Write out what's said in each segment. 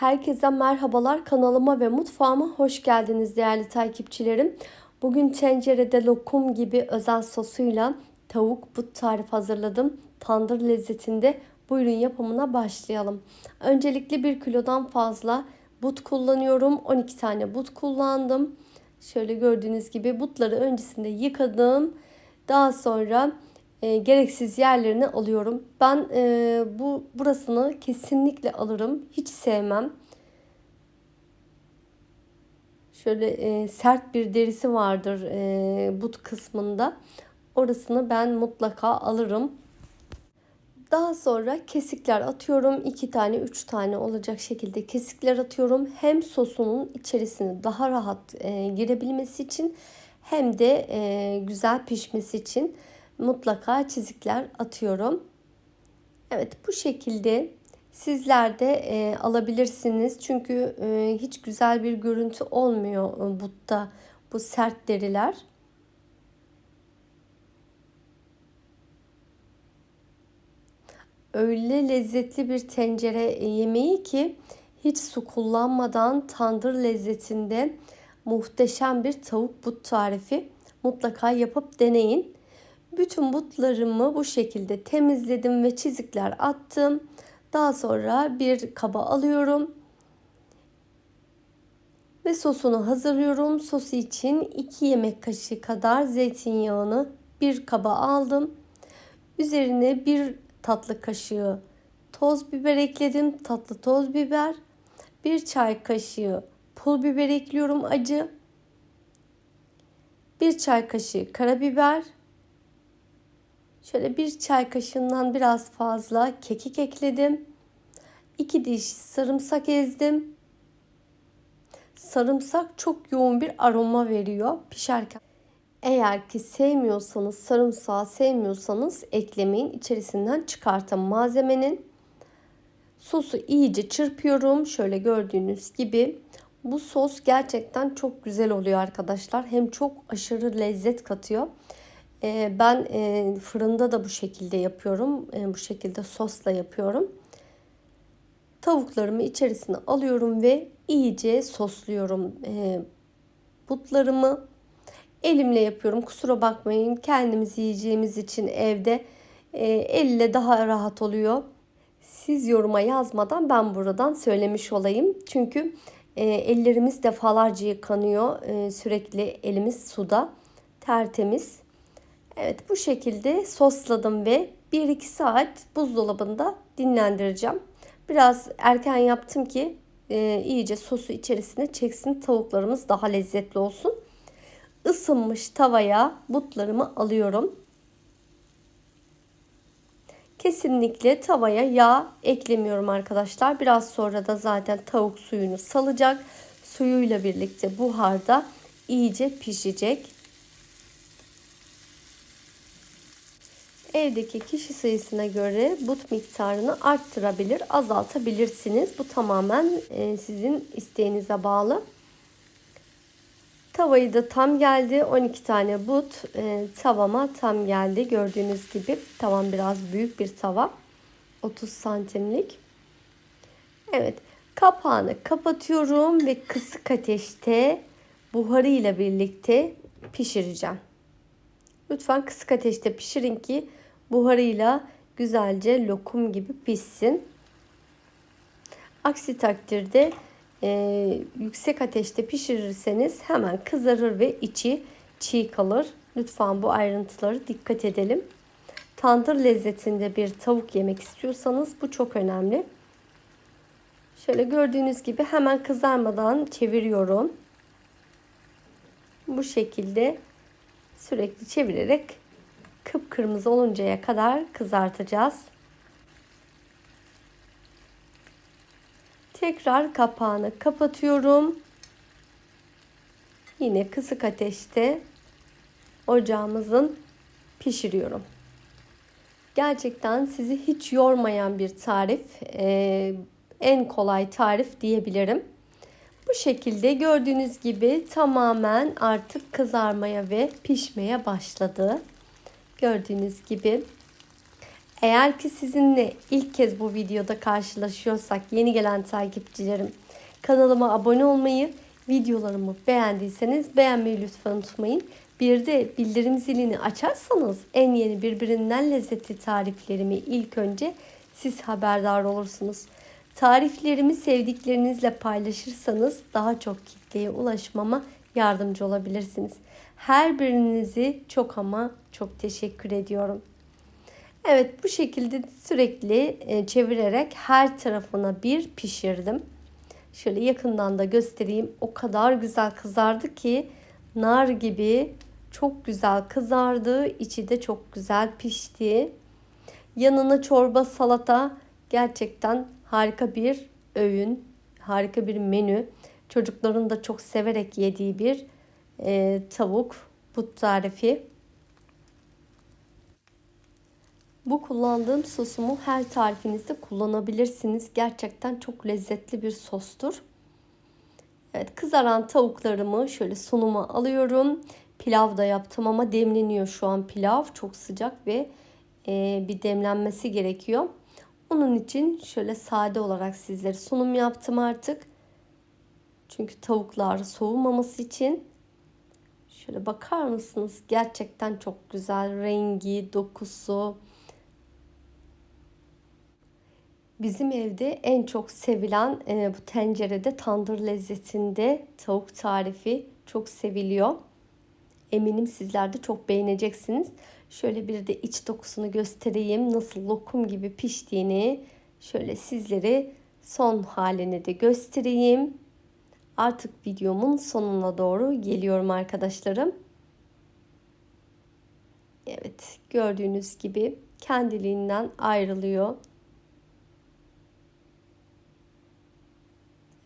Herkese merhabalar kanalıma ve mutfağıma hoş geldiniz değerli takipçilerim. Bugün tencerede lokum gibi özel sosuyla tavuk but tarif hazırladım. Tandır lezzetinde buyurun yapımına başlayalım. Öncelikle 1 kilodan fazla but kullanıyorum. 12 tane but kullandım. Şöyle gördüğünüz gibi butları öncesinde yıkadım. Daha sonra e, gereksiz yerlerini alıyorum. Ben e, bu burasını kesinlikle alırım. Hiç sevmem. Şöyle e, sert bir derisi vardır e, but kısmında. Orasını ben mutlaka alırım. Daha sonra kesikler atıyorum. 2 tane 3 tane olacak şekilde kesikler atıyorum. Hem sosunun içerisine daha rahat e, girebilmesi için hem de e, güzel pişmesi için mutlaka çizikler atıyorum. Evet bu şekilde sizler de e, alabilirsiniz. Çünkü e, hiç güzel bir görüntü olmuyor e, butta bu sert deriler. Öyle lezzetli bir tencere yemeği ki hiç su kullanmadan tandır lezzetinde muhteşem bir tavuk but tarifi mutlaka yapıp deneyin. Bütün butlarımı bu şekilde temizledim ve çizikler attım. Daha sonra bir kaba alıyorum. Ve sosunu hazırlıyorum. Sosu için 2 yemek kaşığı kadar zeytinyağını bir kaba aldım. Üzerine bir tatlı kaşığı toz biber ekledim. Tatlı toz biber. Bir çay kaşığı pul biber ekliyorum acı. Bir çay kaşığı karabiber Şöyle bir çay kaşığından biraz fazla kekik ekledim. 2 diş sarımsak ezdim. Sarımsak çok yoğun bir aroma veriyor pişerken. Eğer ki sevmiyorsanız, sarımsağı sevmiyorsanız eklemeyin. İçerisinden çıkartın malzemenin. Sosu iyice çırpıyorum. Şöyle gördüğünüz gibi. Bu sos gerçekten çok güzel oluyor arkadaşlar. Hem çok aşırı lezzet katıyor. Ee, ben e, fırında da bu şekilde yapıyorum. E, bu şekilde sosla yapıyorum. Tavuklarımı içerisine alıyorum ve iyice sosluyorum e, butlarımı. Elimle yapıyorum. Kusura bakmayın. Kendimiz yiyeceğimiz için evde elle daha rahat oluyor. Siz yoruma yazmadan ben buradan söylemiş olayım. Çünkü ellerimiz defalarca yıkanıyor. Sürekli elimiz suda. Tertemiz. Evet bu şekilde sosladım ve 1-2 saat buzdolabında dinlendireceğim. Biraz erken yaptım ki e, iyice sosu içerisine çeksin tavuklarımız daha lezzetli olsun. Isınmış tavaya butlarımı alıyorum. Kesinlikle tavaya yağ eklemiyorum arkadaşlar. Biraz sonra da zaten tavuk suyunu salacak. Suyuyla birlikte buharda iyice pişecek. Evdeki kişi sayısına göre but miktarını arttırabilir, azaltabilirsiniz. Bu tamamen e, sizin isteğinize bağlı. Tavayı da tam geldi. 12 tane but e, tavama tam geldi. Gördüğünüz gibi tavam biraz büyük bir tava. 30 santimlik. Evet. Kapağını kapatıyorum ve kısık ateşte buharıyla birlikte pişireceğim. Lütfen kısık ateşte pişirin ki buharıyla güzelce lokum gibi pişsin. Aksi takdirde e, yüksek ateşte pişirirseniz hemen kızarır ve içi çiğ kalır. Lütfen bu ayrıntıları dikkat edelim. Tandır lezzetinde bir tavuk yemek istiyorsanız bu çok önemli. Şöyle gördüğünüz gibi hemen kızarmadan çeviriyorum. Bu şekilde sürekli çevirerek kıpkırmızı oluncaya kadar kızartacağız. Tekrar kapağını kapatıyorum. Yine kısık ateşte ocağımızın pişiriyorum. Gerçekten sizi hiç yormayan bir tarif. Ee, en kolay tarif diyebilirim. Bu şekilde gördüğünüz gibi tamamen artık kızarmaya ve pişmeye başladı. Gördüğünüz gibi. Eğer ki sizinle ilk kez bu videoda karşılaşıyorsak yeni gelen takipçilerim kanalıma abone olmayı, videolarımı beğendiyseniz beğenmeyi lütfen unutmayın. Bir de bildirim zilini açarsanız en yeni birbirinden lezzetli tariflerimi ilk önce siz haberdar olursunuz. Tariflerimi sevdiklerinizle paylaşırsanız daha çok kitleye ulaşmama yardımcı olabilirsiniz. Her birinizi çok ama çok teşekkür ediyorum. Evet bu şekilde sürekli e, çevirerek her tarafına bir pişirdim. Şöyle yakından da göstereyim. O kadar güzel kızardı ki nar gibi çok güzel kızardı. İçi de çok güzel pişti. Yanına çorba, salata gerçekten harika bir öğün, harika bir menü. Çocukların da çok severek yediği bir e, tavuk but tarifi. Bu kullandığım sosumu her tarifinizde kullanabilirsiniz. Gerçekten çok lezzetli bir sostur. Evet kızaran tavuklarımı şöyle sunuma alıyorum. Pilav da yaptım ama demleniyor şu an pilav. Çok sıcak ve e, bir demlenmesi gerekiyor. Onun için şöyle sade olarak sizlere sunum yaptım artık. Çünkü tavuklar soğumaması için. Şöyle bakar mısınız? Gerçekten çok güzel rengi, dokusu. Bizim evde en çok sevilen e, bu tencerede tandır lezzetinde tavuk tarifi çok seviliyor. Eminim sizler de çok beğeneceksiniz. Şöyle bir de iç dokusunu göstereyim. Nasıl lokum gibi piştiğini şöyle sizlere son halini de göstereyim. Artık videomun sonuna doğru geliyorum arkadaşlarım. Evet gördüğünüz gibi kendiliğinden ayrılıyor.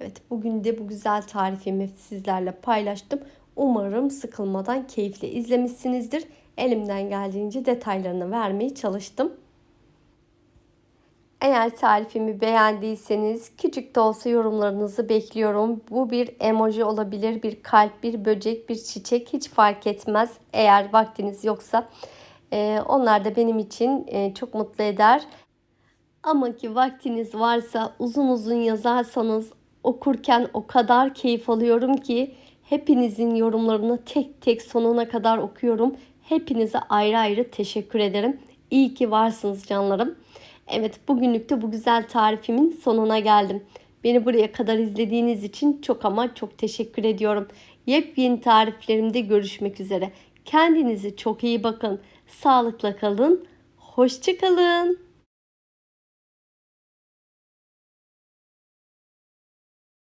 Evet bugün de bu güzel tarifimi sizlerle paylaştım. Umarım sıkılmadan keyifle izlemişsinizdir. Elimden geldiğince detaylarını vermeye çalıştım. Eğer tarifimi beğendiyseniz küçük de olsa yorumlarınızı bekliyorum. Bu bir emoji olabilir, bir kalp, bir böcek, bir çiçek hiç fark etmez. Eğer vaktiniz yoksa e, onlar da benim için e, çok mutlu eder. Ama ki vaktiniz varsa uzun uzun yazarsanız okurken o kadar keyif alıyorum ki hepinizin yorumlarını tek tek sonuna kadar okuyorum. Hepinize ayrı ayrı teşekkür ederim. İyi ki varsınız canlarım. Evet bugünlük de bu güzel tarifimin sonuna geldim. Beni buraya kadar izlediğiniz için çok ama çok teşekkür ediyorum. Yepyeni tariflerimde görüşmek üzere. Kendinize çok iyi bakın. Sağlıkla kalın. Hoşçakalın.